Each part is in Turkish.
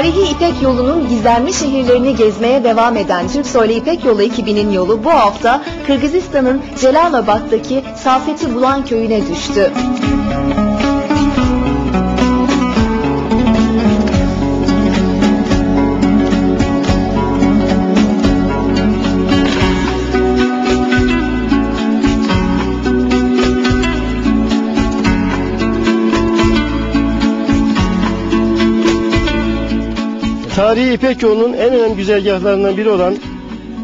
Tarihi İpek yolunun gizlenmiş şehirlerini gezmeye devam eden Türk Soylu İpek Yolu ekibinin yolu bu hafta Kırgızistan'ın Celalabad'daki Safeti Bulan köyüne düştü. Tarihi İpek yolunun en önemli güzergahlarından biri olan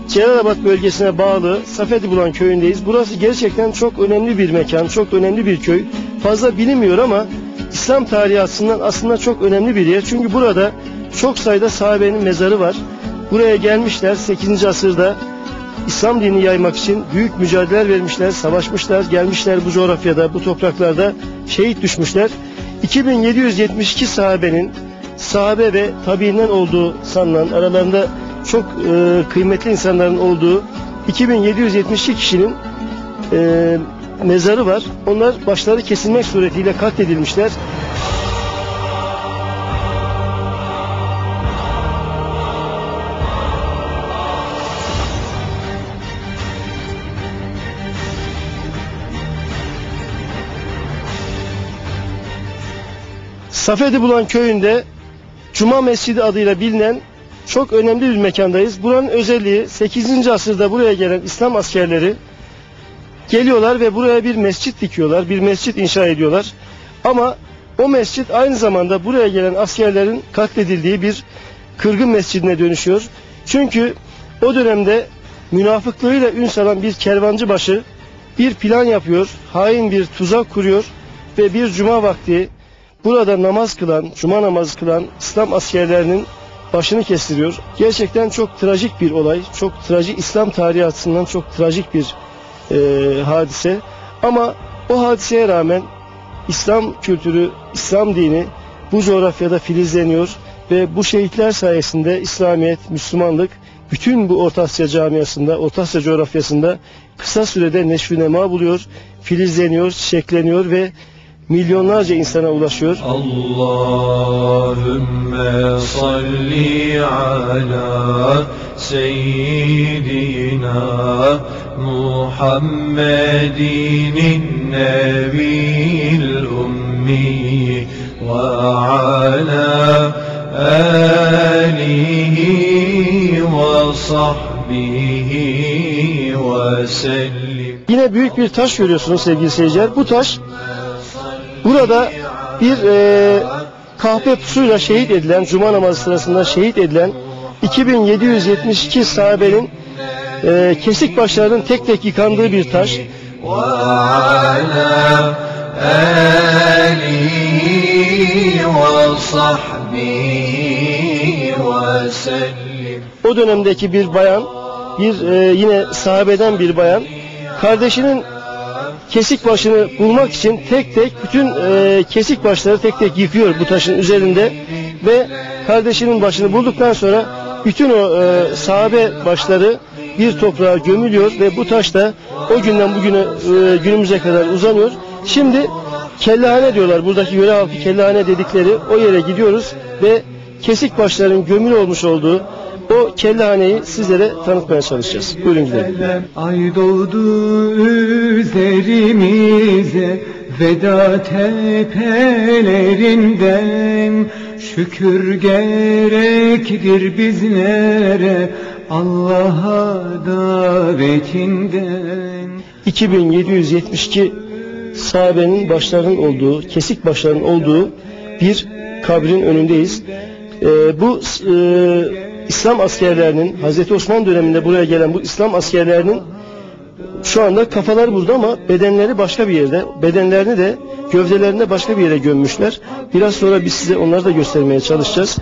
Celalabad bölgesine bağlı Safeti Bulan köyündeyiz. Burası gerçekten çok önemli bir mekan, çok önemli bir köy. Fazla bilinmiyor ama İslam tarihi açısından aslında çok önemli bir yer. Çünkü burada çok sayıda sahabenin mezarı var. Buraya gelmişler 8. asırda İslam dinini yaymak için büyük mücadeleler vermişler, savaşmışlar, gelmişler bu coğrafyada, bu topraklarda şehit düşmüşler. 2772 sahabenin sahabe ve tabiinden olduğu sanılan aralarında çok e, kıymetli insanların olduğu 2772 kişinin e, mezarı var. Onlar başları kesilmek suretiyle katledilmişler. Safedi Bulan köyünde Cuma Mescidi adıyla bilinen çok önemli bir mekandayız. Buranın özelliği 8. asırda buraya gelen İslam askerleri geliyorlar ve buraya bir mescit dikiyorlar, bir mescit inşa ediyorlar. Ama o mescit aynı zamanda buraya gelen askerlerin katledildiği bir kırgın mescidine dönüşüyor. Çünkü o dönemde münafıklığıyla ün salan bir kervancı başı bir plan yapıyor, hain bir tuzak kuruyor ve bir cuma vakti burada namaz kılan, cuma namazı kılan İslam askerlerinin başını kestiriyor. Gerçekten çok trajik bir olay. Çok trajik İslam tarihi açısından çok trajik bir e, hadise. Ama o hadiseye rağmen İslam kültürü, İslam dini bu coğrafyada filizleniyor ve bu şehitler sayesinde İslamiyet, Müslümanlık bütün bu Orta Asya camiasında, Orta Asya coğrafyasında kısa sürede neşvi nema buluyor, filizleniyor, çiçekleniyor ve milyonlarca insana ulaşıyor. Allahümme salli ala seyyidina Muhammedin nebil ummi ve ala alihi ve sahbihi ve sellim. Yine büyük bir taş görüyorsunuz sevgili seyirciler. Bu taş Burada bir e, kahpe pusuyla şehit edilen, cuma namazı sırasında şehit edilen 2772 sahabenin e, kesik başlarının tek tek yıkandığı bir taş. O dönemdeki bir bayan, bir e, yine sahabeden bir bayan, kardeşinin kesik başını bulmak için tek tek bütün e, kesik başları tek tek yıkıyor bu taşın üzerinde ve kardeşinin başını bulduktan sonra bütün o e, sahabe başları bir toprağa gömülüyor ve bu taş da o günden bugüne e, günümüze kadar uzanıyor. Şimdi kellehane diyorlar. Buradaki yöre halkı kellehane dedikleri o yere gidiyoruz ve kesik başların gömülü olmuş olduğu o kellehaneyi sizlere tanıtmaya çalışacağız. Buyurun gidelim. Ay doğdu üzerimize veda tepelerinden Şükür gerektir bizlere Allah'a davetinden 2772 sahabenin başlarının olduğu, kesik başlarının olduğu bir kabrin önündeyiz. Ee, bu e, İslam askerlerinin Hazreti Osman döneminde buraya gelen bu İslam askerlerinin şu anda kafalar burada ama bedenleri başka bir yerde. Bedenlerini de gövdelerini başka bir yere gömmüşler. Biraz sonra biz size onları da göstermeye çalışacağız.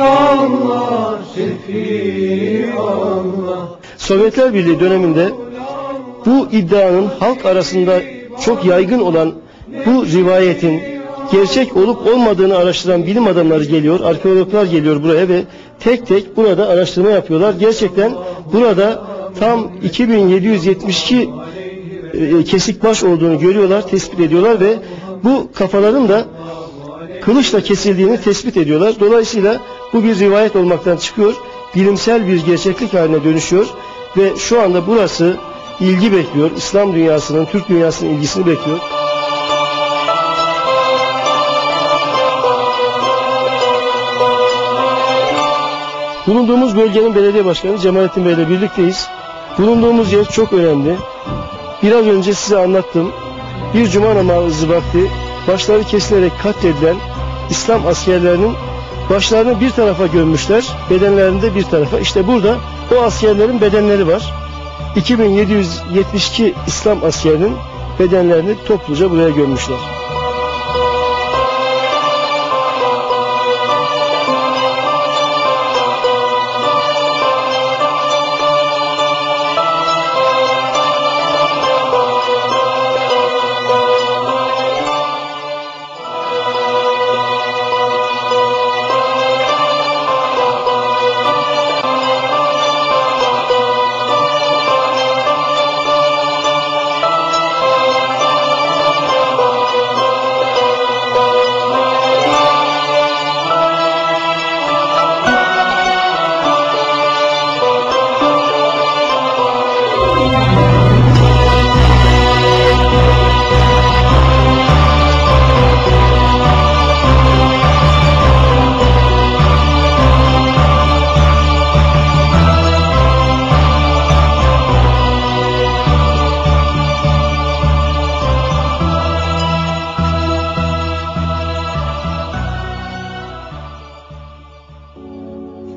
Allah, Allah. Sovyetler Birliği döneminde bu iddianın halk arasında çok yaygın olan bu rivayetin gerçek olup olmadığını araştıran bilim adamları geliyor, arkeologlar geliyor buraya ve tek tek burada araştırma yapıyorlar. Gerçekten burada tam 2772 e, kesik baş olduğunu görüyorlar, tespit ediyorlar ve bu kafaların da kılıçla kesildiğini tespit ediyorlar. Dolayısıyla bu bir rivayet olmaktan çıkıyor. Bilimsel bir gerçeklik haline dönüşüyor ve şu anda burası ilgi bekliyor. İslam dünyasının, Türk dünyasının ilgisini bekliyor. Bulunduğumuz bölgenin belediye başkanı Cemalettin Bey ile birlikteyiz. Bulunduğumuz yer çok önemli. Biraz önce size anlattım. Bir cuma namazı vakti başları kesilerek katledilen İslam askerlerinin başlarını bir tarafa gömmüşler, bedenlerini de bir tarafa. İşte burada o askerlerin bedenleri var. 2772 İslam askerinin bedenlerini topluca buraya gömmüşler.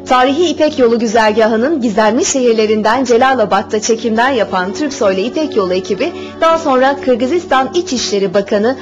Tarihi İpek Yolu güzergahının gizemli şehirlerinden Celalabad'da çekimler yapan Türk Soylu İpek Yolu ekibi daha sonra Kırgızistan İçişleri Bakanı